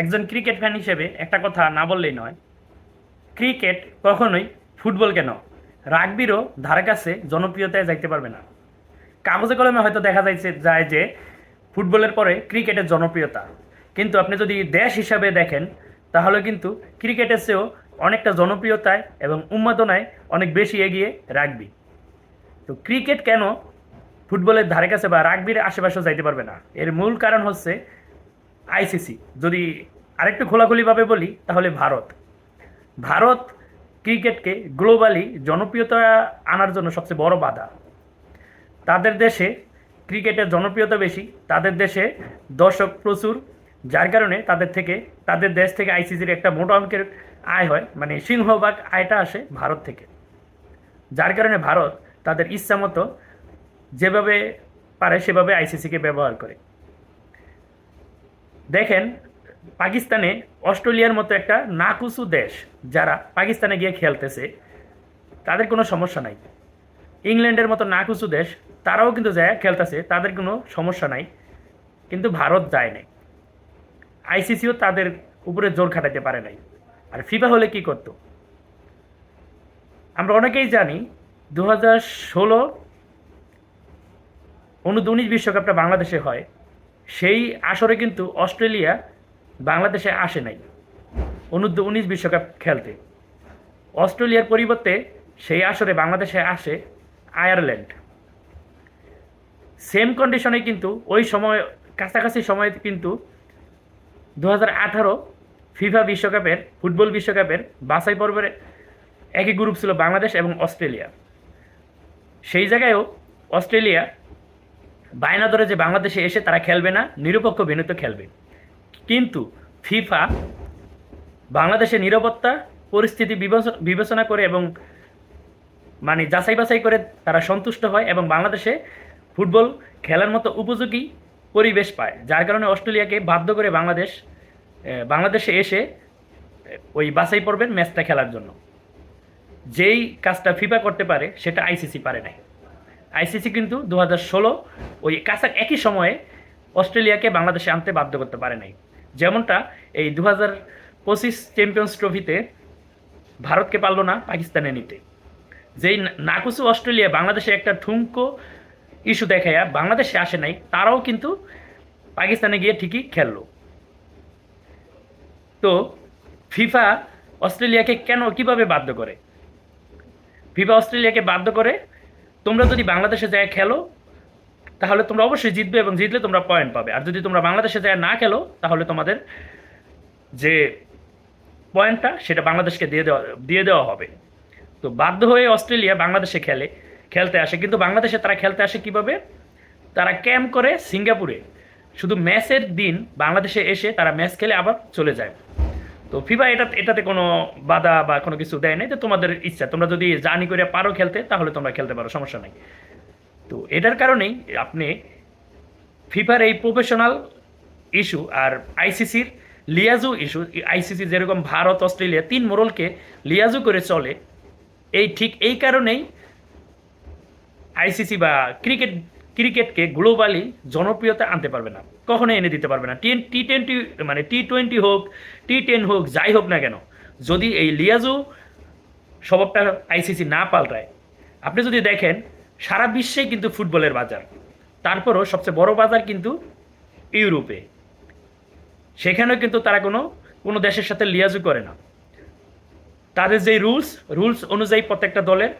একজন cricket fan হিসেবে একটা কথা না বললেই নয়। ক্রিকেট কখনোই ফুটবল কেন? রাগবিরও ধারে কাছে জনপ্রিয়তায় যাইতে পারবে না। কাগজে কলমে হয়তো দেখা যাইছে যায় যে ফুটবলের পরে ক্রিকেটের জনপ্রিয়তা। কিন্তু আপনি যদি দেশ হিসাবে দেখেন, তাহলে কিন্তু ক্রিকেটের চেয়েও অনেকটা জনপ্রিয়তায় এবং উন্মাদনায় অনেক বেশি এগিয়ে রাগবি। তো ক্রিকেট কেন ফুটবলের ধারে কাছে বা রাগবির আশেপাশেও যাইতে পারবে না? এর মূল কারণ হচ্ছে আইসিসি। যদি আরেকটু খোলাখুলিভাবে বলি, তাহলে ভারত। ভারত ক্রিকেটকে গ্লোবালি জনপ্রিয়তা আনার জন্য সবচেয়ে বড় বাধা। তাদের দেশে ক্রিকেটের জনপ্রিয়তা বেশি, তাদের দেশে দর্শক প্রচুর, যার কারণে তাদের থেকে, তাদের দেশ থেকে আইসিসির একটা মোটা অঙ্কের আয় হয় মানে সিংহভাগ আয়টা আসে ভারত থেকে। যার কারণে ভারত তাদের ইচ্ছা মতো যেভাবে পারে সেভাবে আইসিসিকে ব্যবহার করে। দেখেন, পাকিস্তানে অস্ট্রেলিয়ার মতো একটা নাকুসু দেশ যারা পাকিস্তানে গিয়ে খেলতেছে, তাদের কোনো সমস্যা নাই। ইংল্যান্ডের মতো নাকুসু দেশ, তারাও কিন্তু যায় খেলতেছে, তাদের কোনো সমস্যা নাই। কিন্তু ভারত যায় নাই। আইসিসিও তাদের উপরে জোর খাটাতে পারে নাই। আর ফিফা হলে কি করতো? আমরা অনেকেই জানি দু হাজার ষোলো অনুদ বিশ্বকাপটা বাংলাদেশে হয়। সেই আসরে কিন্তু অস্ট্রেলিয়া বাংলাদেশে আসে নাই। অনুদ্ধ উনিশ বিশ্বকাপ খেলতে। অস্ট্রেলিয়ার পরিবর্তে সেই আসরে বাংলাদেশে আসে আয়ারল্যান্ড। সেম কন্ডিশনে কিন্তু ওই সময়, কাছাকাছি সময়ে কিন্তু দু হাজার আঠারো ফিফা বিশ্বকাপের, ফুটবল বিশ্বকাপের বাছাই পর্বের একই গ্রুপ ছিল বাংলাদেশ এবং অস্ট্রেলিয়া। সেই জায়গায়ও অস্ট্রেলিয়া বায়না ধরে যে বাংলাদেশে এসে তারা খেলবে না, নিরপেক্ষ ভেন্যুতে খেলবে। কিন্তু ফিফা বাংলাদেশের নিরাপত্তা, পরিস্থিতি বিবেচ- বিবেচনা করে এবং মানে যাচাই বাছাই করে তারা সন্তুষ্ট হয় এবং বাংলাদেশে ফুটবল খেলার মতো উপযোগী পরিবেশ পায়, যার কারণে অস্ট্রেলিয়াকে বাধ্য করে বাংলাদেশ বাংলাদেশে এসে ওই বাছাই পড়বেন ম্যাচটা খেলার জন্য। যেই কাজটা ফিফা করতে পারে, সেটা আইসিসি পারে নাই। আইসিসি কিন্তু দু হাজার ষোলো ওই কাছা একই সময়ে অস্ট্রেলিয়াকে বাংলাদেশে আনতে বাধ্য করতে পারে নাই। যেমনটা এই দু হাজার পঁচিশ চ্যাম্পিয়ন্স ট্রফিতে ভারতকে পারল না পাকিস্তানে নিতে। যেই নাকুসু অস্ট্রেলিয়া বাংলাদেশে একটা ঠুমকো ইস্যু দেখায়া বাংলাদেশে আসে নাই, তারাও কিন্তু পাকিস্তানে গিয়ে ঠিকই খেললো। তো ফিফা অস্ট্রেলিয়াকে কেন, কীভাবে বাধ্য করে? ফিফা অস্ট্রেলিয়াকে বাধ্য করে তোমরা যদি বাংলাদেশে যায় খেলো তাহলে তোমরা অবশ্যই জিতবে এবং জিতলে তোমরা পয়েন্ট পাবে। আর যদি তোমরা বাংলাদেশে যায় না খেলো, তাহলে তোমাদের যে পয়েন্টটা সেটা বাংলাদেশকে দিয়ে দেওয়া দিয়ে দেওয়া হবে। তো বাধ্য হয়ে অস্ট্রেলিয়া বাংলাদেশে খেলে, খেলতে আসে। কিন্তু বাংলাদেশে তারা খেলতে আসে কীভাবে? তারা ক্যাম্প করে সিঙ্গাপুরে। শুধু ম্যাচের দিন বাংলাদেশে এসে তারা ম্যাচ খেলে আবার চলে যায়। তো ফিফা এটা, এটাতে কোনো বাধা বা কোনো কিছু দেয় নাই তো তোমাদের ইচ্ছা। তোমরা যদি জানি করে পারো খেলতে, তাহলে তোমরা খেলতে পারো, সমস্যা নাই। তো এটার কারণেই আপনি ফিফার এই প্রফেশনাল ইস্যু আর আইসিসির লিয়াজু ইস্যু আইসিসি যেরকম ভারত, অস্ট্রেলিয়া তিন মোড়লকে লিয়াজু করে চলে, এই ঠিক এই কারণেই আইসিসি বা ক্রিকেট, ক্রিকেটকে গ্লোবালি জনপ্রিয়তা আনতে পারবে না কখনো এনে দিতে পারবে না। টি টি টোয়েন্টি মানে টি টোয়েন্টি হোক টি টেন হোক, যাই হোক না কেন, যদি এই লিয়াজু স্বভাবটা আইসিসি না পাল্টায়, আপনি যদি দেখেন সারা বিশ্বে কিন্তু ফুটবলের বাজার। তারপরও সবচেয়ে বড় বাজার কিন্তু ইউরোপে। সেখানেও কিন্তু তারা কোনো কোনো দেশের সাথে লিয়াজু করে না। তাদের যেই রুলস রুলস অনুযায়ী প্রত্যেকটা দলের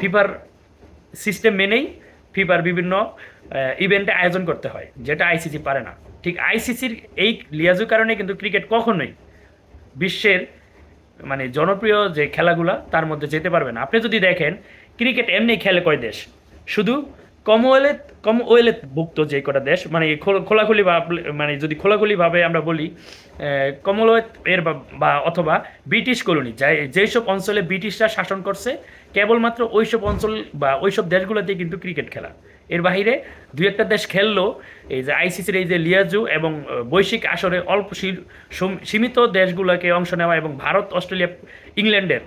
ফিফার সিস্টেম মেনেই ফিফার বিভিন্ন ইভেন্টে আয়োজন করতে হয়, যেটা আইসিসি পারে না। ঠিক আইসিসির এই লিয়াজুর কারণে কিন্তু ক্রিকেট কখনোই বিশ্বের মানে জনপ্রিয় যে খেলাগুলা, তার মধ্যে যেতে পারবে না। আপনি যদি দেখেন ক্রিকেট এমনি খেলে কয় দেশ? শুধু কমওয়েলথ কমওয়েলথ ভুক্ত যে কটা দেশ মানে খোল- খোলাখুলি মানে যদি খোলাখুলিভাবে আমরা বলি কমনওয়েলথ এর বা- অথবা ব্রিটিশ কলোনি, যাই যেসব অঞ্চলে ব্রিটিশরা শাসন করছে, কেবলমাত্র ওইসব অঞ্চল বা ওইসব দেশগুলোতে কিন্তু ক্রিকেট খেলা। এর বাইরে দুই একটা দেশ খেললো, এই যে আইসিসির এই যে লিয়াজু এবং বৈশ্বিক আসরে অল্প সীমিত দেশগুলোকে অংশ নেওয়া এবং ভারত, অস্ট্রেলিয়া, ইংল্যান্ডের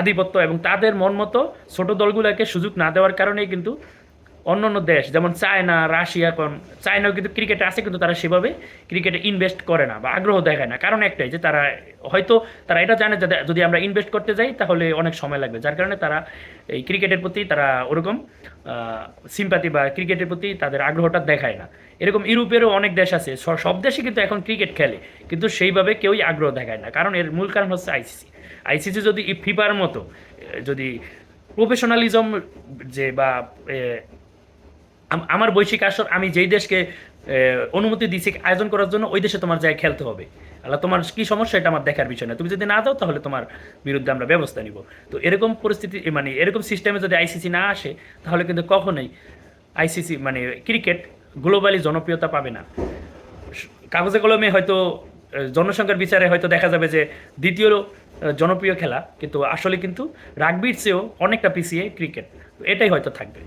আধিপত্য এবং তাদের মন মতো ছোট দলগুলোকে সুযোগ না দেওয়ার কারণেই কিন্তু অন্য অন্য দেশ, যেমন চায়না, রাশিয়া কোন চায়নাও কিন্তু ক্রিকেটে আছে, কিন্তু তারা সেভাবে ক্রিকেটে ইনভেস্ট করে না বা আগ্রহ দেখায় না। কারণ একটাই যে তারা হয়তো তারা এটা জানে যে যদি আমরা ইনভেস্ট করতে যাই, তাহলে অনেক সময় লাগবে। যার কারণে তারা এই ক্রিকেটের প্রতি তারা ওরকম সিম্পাতি বা ক্রিকেটের প্রতি তাদের আগ্রহটা দেখায় না। এরকম ইউরোপেরও অনেক দেশ আছে সব দেশে কিন্তু এখন ক্রিকেট খেলে, কিন্তু সেইভাবে কেউই আগ্রহ দেখায় না। কারণ এর মূল কারণ হচ্ছে আইসিসি আইসিসি যদি ফিফার মতো যদি প্রফেশনালিজম যে বা আমার বৈশ্বিক আসর, আমি যেই দেশকে অনুমতি দিয়েছি আয়োজন করার জন্য, ওই দেশে তোমার যায় খেলতে হবে। আল্লাহ, তোমার কি সমস্যা এটা আমার দেখার বিষয় না। তুমি যদি না দাও, তাহলে তোমার বিরুদ্ধে আমরা ব্যবস্থা নিব। তো এরকম পরিস্থিতি মানে এরকম সিস্টেমে যদি আইসিসি না আসে, তাহলে কিন্তু কখনোই আইসিসি মানে ক্রিকেট গ্লোবালি জনপ্রিয়তা পাবে না। কাগজে কলমে হয়তো জনসংখ্যার বিচারে হয়তো দেখা যাবে যে দ্বিতীয় জনপ্রিয় খেলা কিন্তু আসলে কিন্তু রাগবির চেয়েও অনেকটা পিছিয়ে ক্রিকেট এটাই হয়তো থাকবে।